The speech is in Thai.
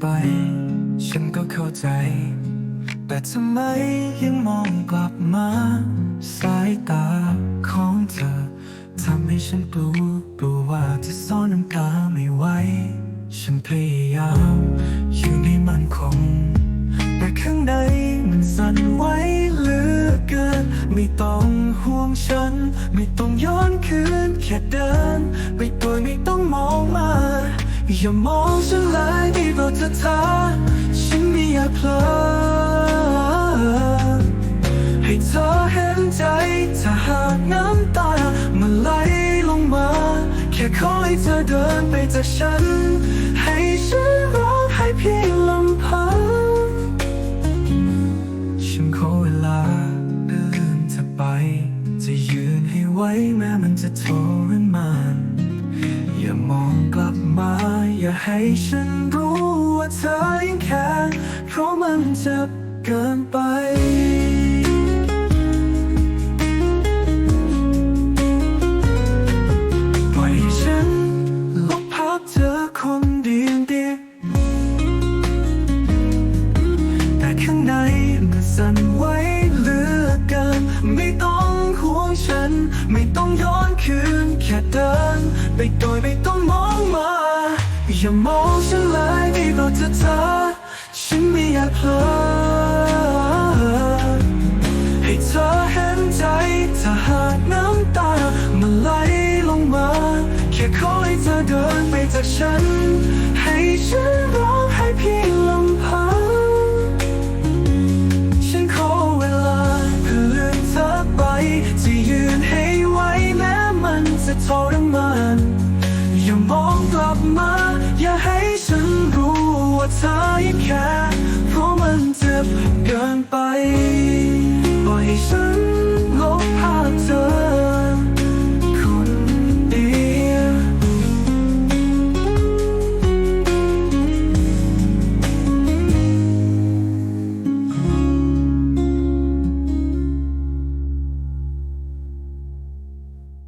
ไป ฉันก็เข้าใจ แต่ทำไมยังมองกลับมา สายตาของเธอทำให้ฉันกลัวกลัวว่าจะซ่อนน้ำตาไม่ไหวฉันพยายามอยู่ในมันคง แต่ข้างในมันสั่นไหวเหลือเกิน ไม่ต้องห่วงฉัน ไม่ต้องย้อนคืนแค่เดินไป อย่ามองฉันเลยที่เราจะท้าฉันไม่อยากเพลอให้เธอเห็นใจถ้าหากน้ำตามันไหลลงมา แค่ขอให้เธอเดินไปจากฉัน ให้ฉันร้องไห้เพียงลำพังฉันขอเวลาเดินเธอไป จะยืนให้ไว้แม้มันจะทรมาน อย่าให้ฉันรู้ว่าเธอยังแค่เพราะมันเจ็บเกินไปปล่อยให้ฉันลบภาพเธอคนเดียวเดียวแต่ข้างในมันสั่นไหวเหลือเกิน ไม่ต้องห่วงฉัน ไม่ต้องย้อนคืนแค่เดินไปโดยไม่ต้อง อย่ามองฉันเลยที่เราจะเธอฉันไม่อยากเพลอให้เธอเห็นใจถ้าหากน้ำตามันไหลลงมา แค่ขอให้เธอเดินไปจากฉัน ให้ฉันร้องไห้เพียงลำพังฉันขอเวลาเพื่อลืมเธอไปจะยืนให้ไหวแม้มันจะทรมานอย่ามองกลับมา